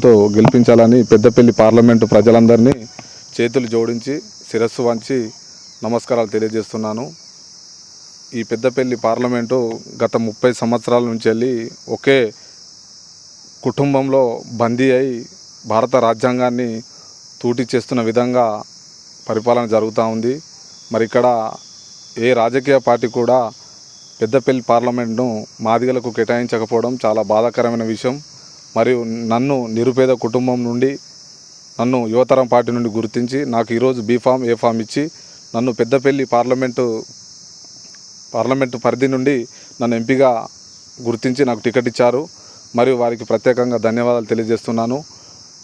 మెజార్టీతో గెలిపించాలని పెద్దపల్లి పార్లమెంటు ప్రజలందరినీ చేతులు జోడించి శిరస్సు వంచి నమస్కారాలు తెలియజేస్తున్నాను. ఈ పెద్దపల్లి పార్లమెంటు గత ముప్పై సంవత్సరాల నుంచి వెళ్ళి ఒకే కుటుంబంలో బందీ అయి భారత రాజ్యాంగాన్ని తూటి చేస్తున్న విధంగా పరిపాలన జరుగుతూ ఉంది. మరి ఇక్కడ ఏ రాజకీయ పార్టీ కూడా పెద్దపల్లి పార్లమెంట్ను మాదిగలకు కేటాయించకపోవడం చాలా బాధాకరమైన విషయం. మరియు నన్ను నిరుపేద కుటుంబం నుండి నన్ను యువతరం పార్టీ నుండి గుర్తించి నాకు ఈరోజు బీఫామ్ ఏ ఫామ్ ఇచ్చి నన్ను పెద్దపల్లి పార్లమెంటు పార్లమెంటు పరిధి నుండి నన్ను ఎంపీగా గుర్తించి నాకు టికెట్ ఇచ్చారు. మరియు వారికి ప్రత్యేకంగా ధన్యవాదాలు తెలియజేస్తున్నాను.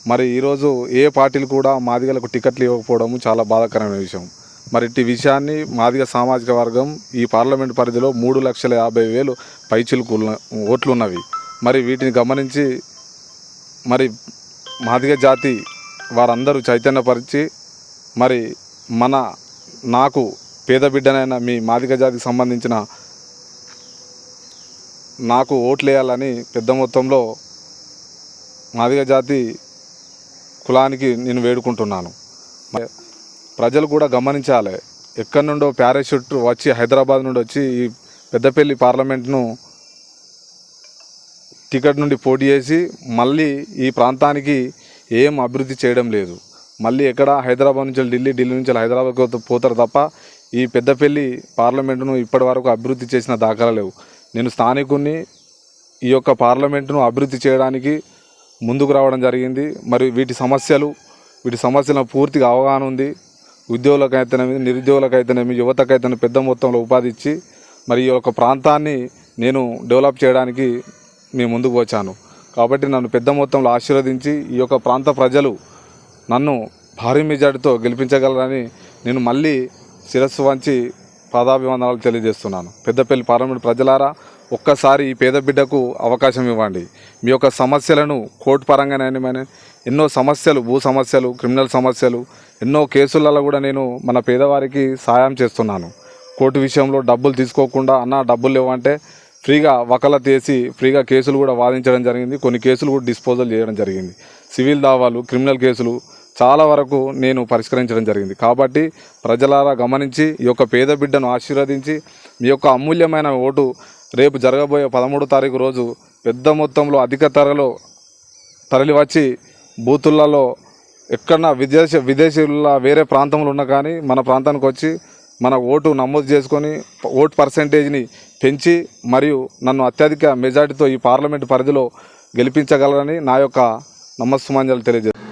మరి ఈరోజు ఏ పార్టీలు కూడా మాదిగలకు టికెట్లు ఇవ్వకపోవడం చాలా బాధాకరమైన విషయం. మరి ఇట్టి విషయాన్ని మాదిగ సామాజిక వర్గం ఈ పార్లమెంట్ పరిధిలో మూడు లక్షల యాభై వేలు పైచిలుకు ఉన్న- ఓట్లు ఉన్నవి మరి వీటిని గమనించి మరి మాదిగ జాతి వారందరూ చైతన్యపరిచి మరి మన నాకు పేద బిడ్డనైన మీ మాదిగ జాతికి సంబంధించిన నాకు ఓట్లు వేయాలని పెద్ద మొత్తంలో మాదిగ జాతి కులానికి నేను వేడుకుంటున్నాను. ప్రజలు కూడా గమనించాలి. ఎక్కడి నుండో ప్యారాషూట్ వచ్చి హైదరాబాద్ నుండి వచ్చి ఈ పెద్దపల్లి పార్లమెంట్ను టికెట్ నుండి పోటీ చేసి మళ్ళీ ఈ ప్రాంతానికి ఏం అభివృద్ధి చేయడం లేదు. మళ్ళీ ఎక్కడ హైదరాబాద్ నుంచి ఢిల్లీ ఢిల్లీ నుంచి హైదరాబాద్ పోతారు తప్ప ఈ పెద్దపల్లి పార్లమెంటును ఇప్పటి వరకు అభివృద్ధి చేసిన దాఖలా లేవు. నేను స్థానికుని ఈ యొక్క పార్లమెంటును అభివృద్ధి చేయడానికి ముందుకు రావడం జరిగింది. మరి వీటి సమస్యలు వీటి సమస్యలను పూర్తిగా అవగాహన ఉంది. ఉద్యోగులకైతేనేమి నిరుద్యోగులకైతేనేమి యువతకైతేనే పెద్ద మొత్తంలో ఉపాధి ఇచ్చి మరి ఈ యొక్క ప్రాంతాన్ని నేను డెవలప్ చేయడానికి మీ ముందుకు వచ్చాను. కాబట్టి నన్ను పెద్ద మొత్తంలో ఆశీర్వదించి ఈ యొక్క ప్రాంత ప్రజలు నన్ను భారీ మెజార్టీతో గెలిపించగలరని నేను మళ్ళీ శిరస్సు వంచి పాదాభివందనాలు తెలియజేస్తున్నాను. పెద్దపల్లి పార్లమెంట్ ప్రజలారా ఒక్కసారి ఈ పేద బిడ్డకు అవకాశం ఇవ్వండి. మీ యొక్క సమస్యలను కోర్టు పరంగానే ఎన్నో సమస్యలు భూ సమస్యలు క్రిమినల్ సమస్యలు ఎన్నో కేసులలో కూడా నేను మన పేదవారికి సాయం చేస్తున్నాను. కోర్టు విషయంలో డబ్బులు తీసుకోకుండా అన్న డబ్బులు లేవంటే ఫ్రీగా వకల తీసి ఫ్రీగా కేసులు కూడా వాదించడం జరిగింది. కొన్ని కేసులు కూడా డిస్పోజల్ చేయడం జరిగింది. సివిల్ దావాలు క్రిమినల్ కేసులు చాలా వరకు నేను పరిష్కరించడం జరిగింది. కాబట్టి ప్రజలారా గమనించి ఈ యొక్క పేద బిడ్డను ఆశీర్వదించి మీ యొక్క అమూల్యమైన ఓటు రేపు జరగబోయే పదమూడో తారీఖు రోజు పెద్ద మొత్తంలో అధిక ధరలో తరలివచ్చి బూతులలో ఎక్కడన్నా విదేశ విదేశీల వేరే ప్రాంతంలో ఉన్నా కానీ మన ప్రాంతానికి వచ్చి మన ఓటు నమోదు చేసుకొని ఓటు పర్సంటేజ్ని పెంచి మరియు నన్ను అత్యధిక మెజార్టీతో ఈ పార్లమెంట్ పరిధిలో గెలిపించగలరని నా యొక్క నమస్సుమాంజలు తెలియజేస్తాను